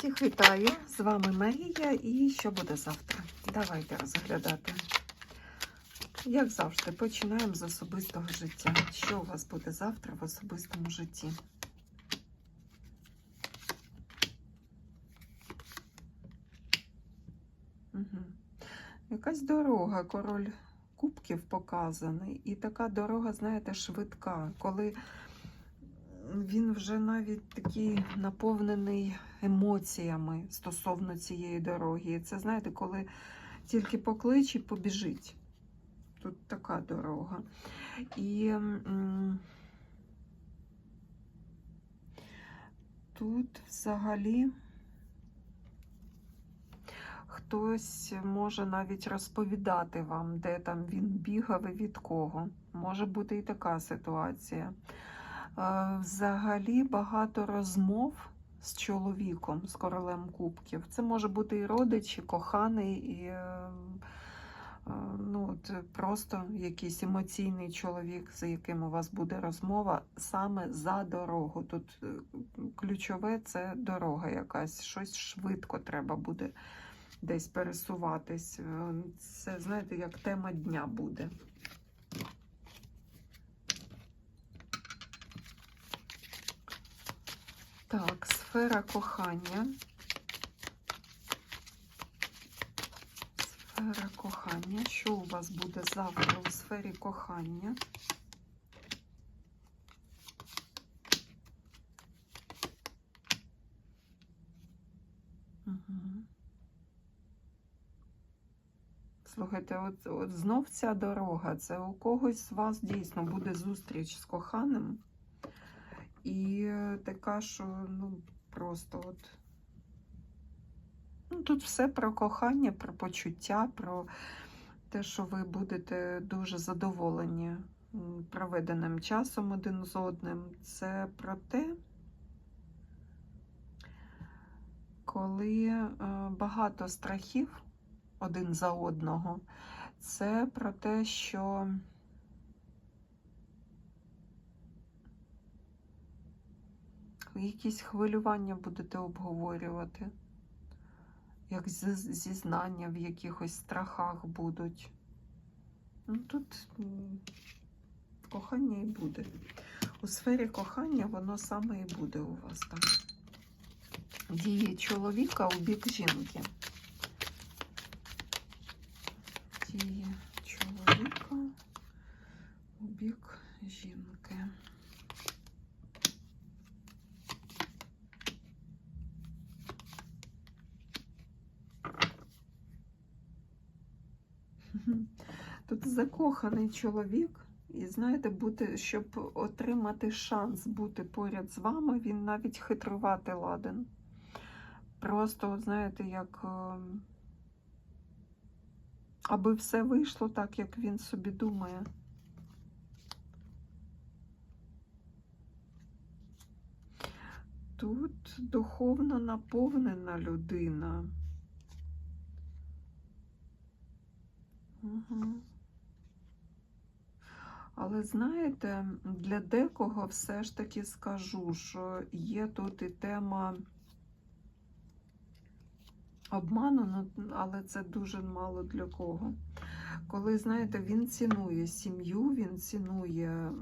Всіх вітаю! З вами Марія і що буде завтра? Давайте розглядати. Як завжди, починаємо з особистого життя. Що у вас буде завтра в особистому житті? Угу. Якась дорога, король кубків показаний. І така дорога, знаєте, швидка, коли він вже навіть такий наповнений емоціями стосовно цієї дороги. Це знаєте, коли тільки поклич і побіжить. Тут така дорога. І тут взагалі хтось може навіть розповідати вам, де там він бігав і від кого. Може бути і така ситуація. Взагалі багато розмов з чоловіком, з королем кубків. Це може бути і родич, і коханий, і е, е, ну, просто якийсь емоційний чоловік, з яким у вас буде розмова саме за дорогу. Тут е, ключове це дорога якась, щось швидко треба буде десь пересуватись. Це, знаєте, як тема дня буде. Так, сфера кохання. Сфера кохання. Що у вас буде завтра у сфері кохання? Слухайте, от, от знов ця дорога. Це у когось з вас дійсно буде зустріч з коханим. І е, така, що ну, просто от. Ну, тут все про кохання, про почуття, про те, що ви будете дуже задоволені проведеним часом один з одним. Це про те, коли е, багато страхів один за одного, це про те, що якісь хвилювання будете обговорювати, як зізнання в якихось страхах будуть. Ну, тут кохання і буде. У сфері кохання воно саме і буде у вас там. Дії чоловіка у бік жінки. Дії чоловіка у бік жінки. Тут закоханий чоловік, і знаєте, бути, щоб отримати шанс бути поряд з вами, він навіть хитрувати ладен. Просто, знаєте, як е, аби все вийшло так, як він собі думає. Тут духовно наповнена людина. Угу. Але знаєте, для декого все ж таки скажу, що є тут і тема обману, ну, але це дуже мало для кого. Коли, знаєте, він цінує сім'ю, він цінує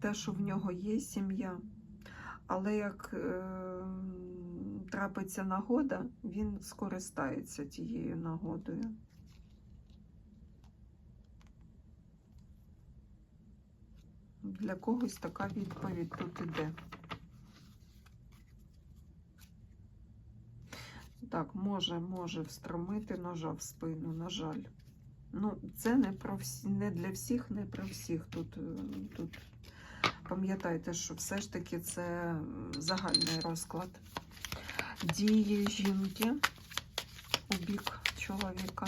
те, що в нього є сім'я. Але як е, трапиться нагода, він скористається тією нагодою. Для когось така відповідь тут іде. Так, може, може встромити ножа в спину, на жаль. Ну, це не про всі, не для всіх, не про всіх. Тут, е, тут пам'ятайте, що все ж таки це загальний розклад. Дії жінки у бік чоловіка.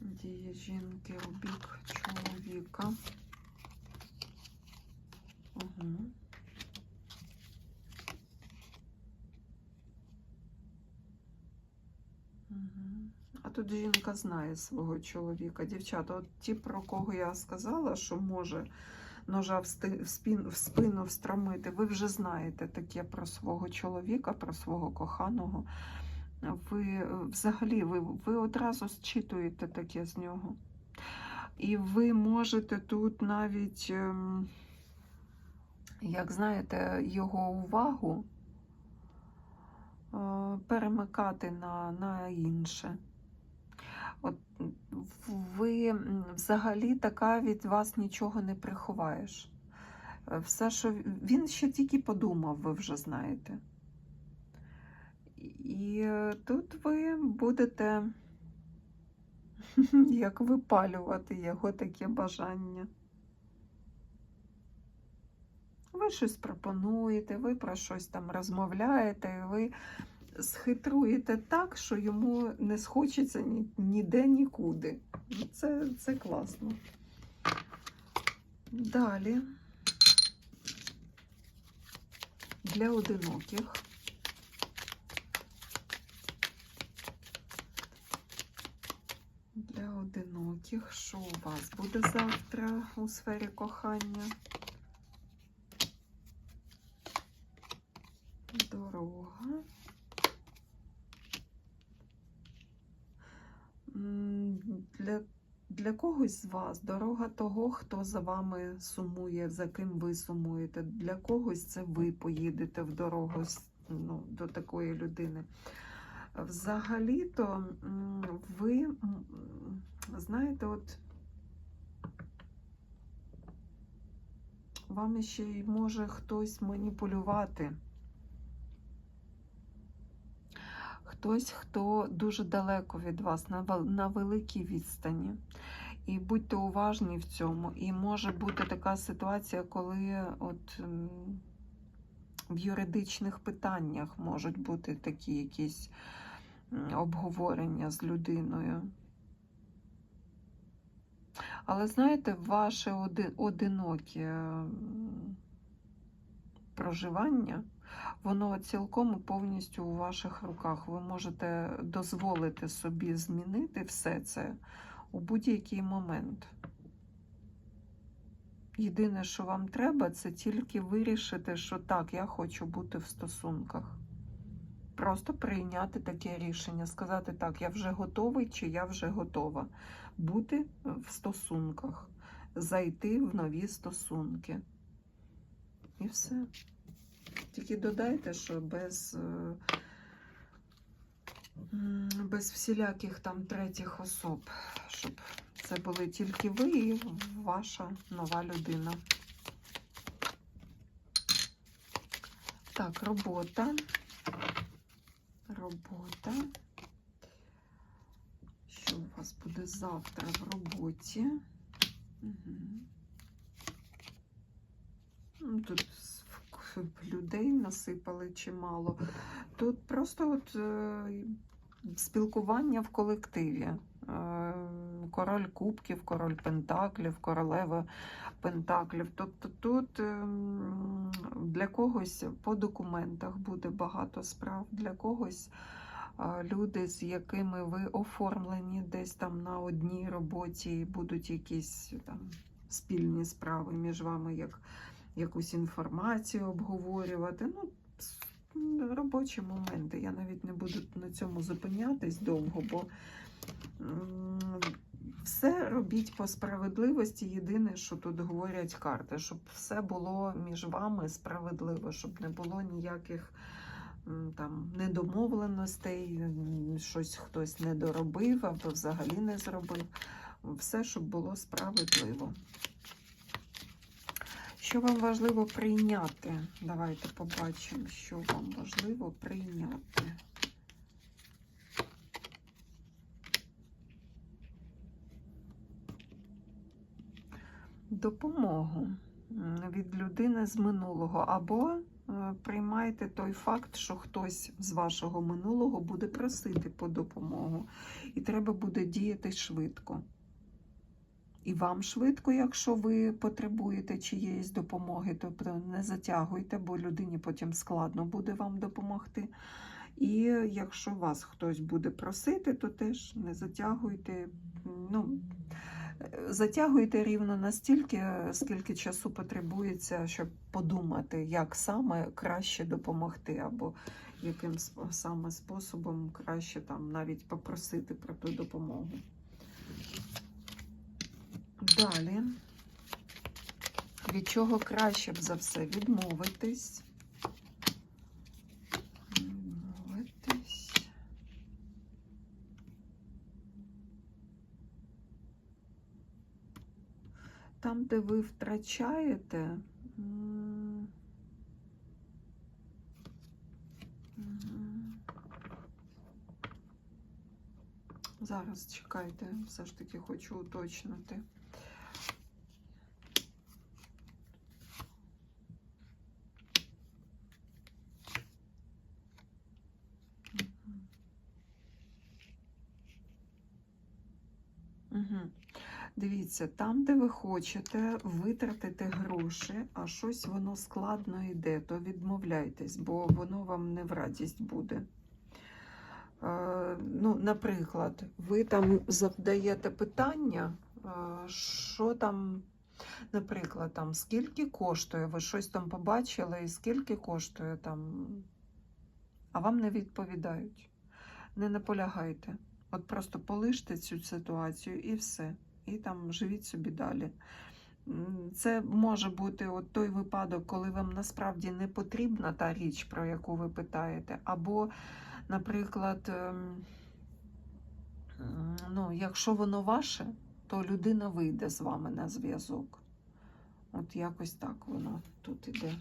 Дії жінки у бік чоловіка. Угу. А тут жінка знає свого чоловіка. Дівчата, от ті, про кого я сказала, що може ножа в, спину встромити. Ви вже знаєте таке про свого чоловіка, про свого коханого. Ви е, взагалі ви, ви одразу зчитуєте таке з нього. І ви можете тут навіть, ем, як знаєте, його увагу е, перемикати на, на інше. От ви взагалі така від вас нічого не приховаєш. Е, Все, що він ще тільки подумав, ви вже знаєте. І е, тут ви будете як випалювати його таке бажання. Ви щось пропонуєте, ви про щось там розмовляєте, ви схитруєте так, що йому не схочеться ні, ніде нікуди. Ну, Це, це класно. Далі для одиноких. Для одиноких, що у вас буде завтра у сфері кохання? Дорога. Для, для когось з вас дорога того, хто за вами сумує, за ким ви сумуєте. Для когось це ви поїдете в дорогу ну, до такої людини. Взагалі-то ви, знаєте, от вам ще й може хтось маніпулювати. Хтось, хто дуже далеко від вас, на, великій відстані. І будьте уважні в цьому. І може бути така ситуація, коли от в юридичних питаннях можуть бути такі якісь обговорення з людиною. Але знаєте, ваше одиноке проживання, воно цілком повністю у ваших руках. Ви можете дозволити собі змінити все це у будь-який момент. Єдине, що вам треба, це тільки вирішити, що так, я хочу бути в стосунках. Просто прийняти таке рішення, сказати так, я вже готовий чи я вже готова бути в стосунках, зайти в нові стосунки. І все. Тільки додайте, що без, е, без всіляких там третіх особ, щоб це були тільки ви і ваша нова людина. Так, робота. Робота. Що у вас буде завтра в роботі? Угу. Тут людей насипали чимало. Тут просто от е, спілкування в колективі. Е, Король кубків, король пентаклів, королева пентаклів. Тобто тут ем, для когось по документах буде багато справ, для когось люди, з якими ви оформлені десь там на одній роботі, будуть якісь там спільні справи між вами, як якусь інформацію обговорювати. Ну, робочі моменти. Я навіть не буду на цьому зупинятись довго, бо все робіть по справедливості. Єдине, що тут говорять карти, щоб все було між вами справедливо, щоб не було ніяких там недомовленостей, щось хтось не доробив або взагалі не зробив. Все, щоб було справедливо. Що вам важливо прийняти? Давайте побачимо, що вам важливо прийняти. Допомогу від людини з минулого, або е, приймайте той факт, що хтось з вашого минулого буде просити по допомогу, і треба буде діяти швидко. І вам швидко, якщо ви потребуєте чиєїсь допомоги, тобто не затягуйте, бо людині потім складно буде вам допомогти. І якщо вас хтось буде просити, то теж не затягуйте. Ну, Затягуйте рівно настільки, скільки часу потребується, щоб подумати, як саме краще допомогти, або яким саме способом краще там навіть попросити про ту допомогу. Далі, від чого краще б за все відмовитись. Відмовитись. Там, де ви втрачаєте. Зараз чекайте, все ж таки хочу уточнити. Угу. Дивіться, там, де ви хочете витратити гроші, а щось воно складно йде, то відмовляйтесь, бо воно вам не в радість буде. Е, ну, наприклад, ви там завдаєте питання, е, що там, наприклад, там, скільки коштує, ви щось там побачили, і скільки коштує там, а вам не відповідають. Не наполягайте. От просто полиште цю ситуацію і все. І там живіть собі далі. Це може бути от той випадок, коли вам насправді не потрібна та річ, про яку ви питаєте, або, наприклад, ем, ну, якщо воно ваше, то людина вийде з вами на зв'язок. От якось так воно тут іде.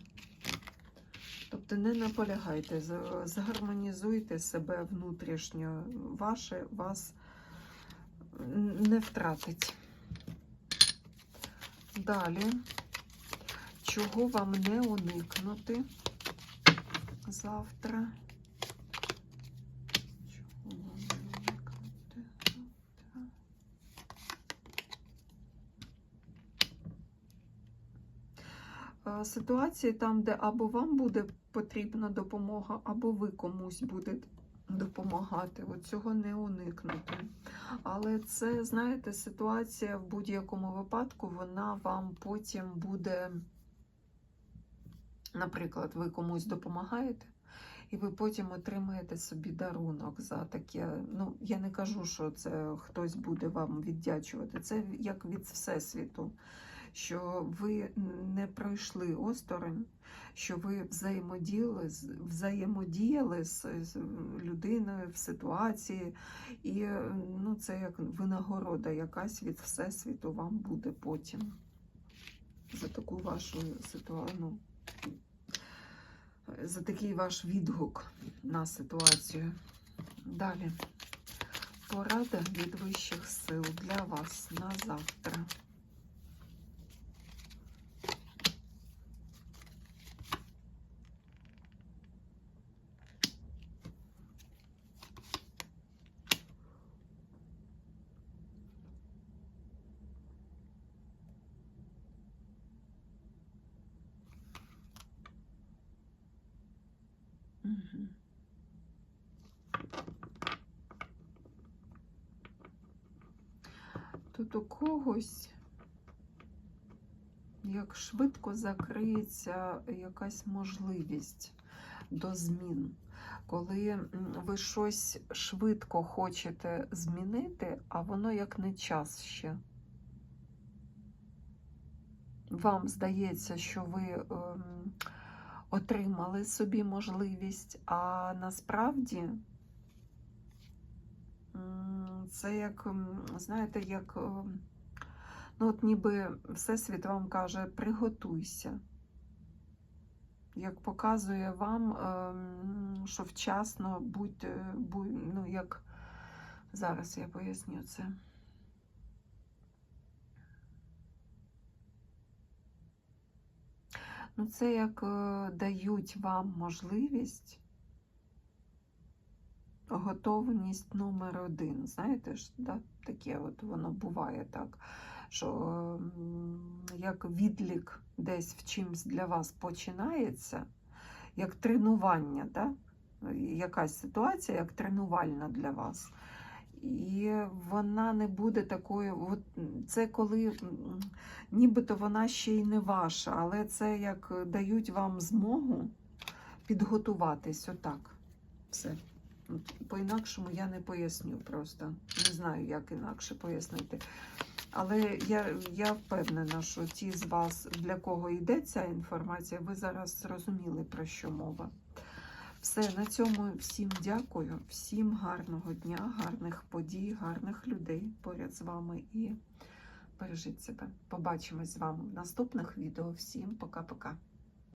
Тобто не наполягайте, згармонізуйте себе внутрішньо. Ваше вас не втратить. Далі, чого вам не уникнути завтра? Чого вам не уникнути завтра? Е, Ситуації там, де або вам буде потрібна допомога, або ви комусь будете допомагати. От цього не уникнути. Але це, знаєте, ситуація в будь-якому випадку, вона вам потім буде, наприклад, ви комусь допомагаєте, і ви потім отримаєте собі дарунок за таке. Ну, я не кажу, що це хтось буде вам віддячувати. Це як від Всесвіту, що ви не пройшли осторонь, що ви взаємодіяли, взаємодіяли з, людиною в ситуації, і ну, це як винагорода якась від Всесвіту вам буде потім за таку вашу ситуацію. Ну, за такий ваш відгук на ситуацію. Далі. Порада від вищих сил для вас на завтра. Тут у когось як швидко закриється якась можливість до змін. Коли ви щось швидко хочете змінити, а воно як не час ще. Вам здається, що ви ем, отримали собі можливість, а насправді це як, знаєте, як, ем, ну от ніби Всесвіт вам каже, приготуйся. Як показує вам, ем, що вчасно будьте, будь, ну як зараз я поясню це. Ну, це як е, дають вам можливість, готовність номер один. Знаєте ж, да? таке от воно буває так, що як відлік десь в чимсь для вас починається, як тренування, да? якась ситуація, як тренувальна для вас. І вона не буде такою. От це коли нібито вона ще й не ваша, але це як дають вам змогу підготуватись. Отак. Все. По-інакшому я не поясню просто. Не знаю, як інакше пояснити. Але я, я впевнена, що ті з вас, для кого йде ця інформація, ви зараз зрозуміли, про що мова. Все, на цьому всім дякую, всім гарного дня, гарних подій, гарних людей поряд з вами і бережіть себе. Побачимось з вами в наступних відео. Всім пока-пока.